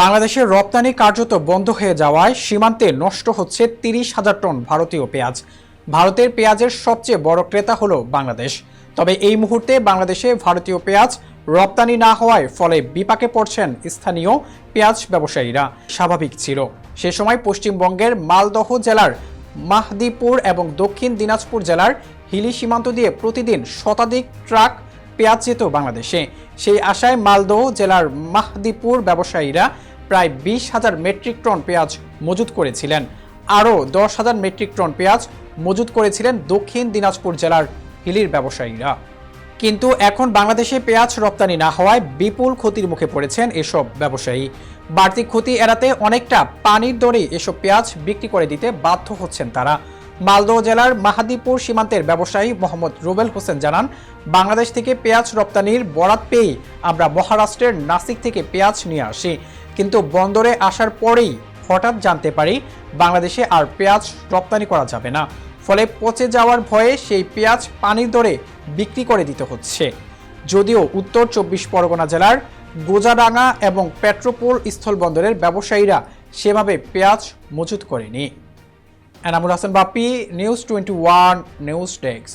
বাংলাদেশের রপ্তানি কার্যত বন্ধ হয়ে যাওয়ায় সীমান্তে নষ্ট হচ্ছে তিরিশ হাজার টন ভারতীয় পেঁয়াজ। ভারতের পেঁয়াজের সবচেয়ে বড় ক্রেতা হল বাংলাদেশ। তবে এই মুহূর্তে বাংলাদেশে ভারতীয় পেঁয়াজ রপ্তানি না হওয়ায় ফলে বিপাকে পড়ছেন স্থানীয় পেঁয়াজ ব্যবসায়ীরা। স্বাভাবিক ছিল। সে সময় পশ্চিমবঙ্গের মালদহ জেলার মাহদিপুর এবং দক্ষিণ দিনাজপুর জেলার হিলি সীমান্ত দিয়ে প্রতিদিন শতাধিক ট্রাক পেঁয়াজ যেত বাংলাদেশে। সেই আশায় মালদহ জেলার মাহদিপুর ব্যবসায়ীরা প্রায় বিশ হাজার মেট্রিক টন পেঁয়াজ মজুত করেছিলেন। আরও দশ হাজার মেট্রিক টন পেঁয়াজ মজুত করেছিলেন দক্ষিণ দিনাজপুর জেলার হিলির ব্যবসায়ীরা। কিন্তু এখন বাংলাদেশে পেঁয়াজ রপ্তানি না হওয়ায় বিপুল ক্ষতির মুখে পড়েছেন এসব ব্যবসায়ী। বাড়তি ক্ষতি এড়াতে অনেকটা পানির দরে এসব পেঁয়াজ বিক্রি করে দিতে বাধ্য হচ্ছেন তারা। মালদহ জেলার মাহাদিপুর সীমান্তের ব্যবসায়ী মোহাম্মদ রুবেল হোসেন জানান, বাংলাদেশ থেকে পেঁয়াজ রপ্তানির বরাত পেয়েই আমরা মহারাষ্ট্রের নাসিক থেকে পেঁয়াজ নিয়ে আসি। কিন্তু বন্দরে আসার পরেই হঠাৎ জানতে পারি বাংলাদেশে আর পেঁয়াজ রপ্তানি করা যাবে না। ফলে পচে যাওয়ার ভয়ে সেই পেঁয়াজ পানির দরে বিক্রি করে দিতে হচ্ছে। যদিও উত্তর চব্বিশ পরগনা জেলার গোজাডাঙ্গা এবং পেট্রোপোল স্থলবন্দরের ব্যবসায়ীরা সেভাবে পেঁয়াজ মজুত করেনি। Enamul Hasan Bappi news twenty one news desk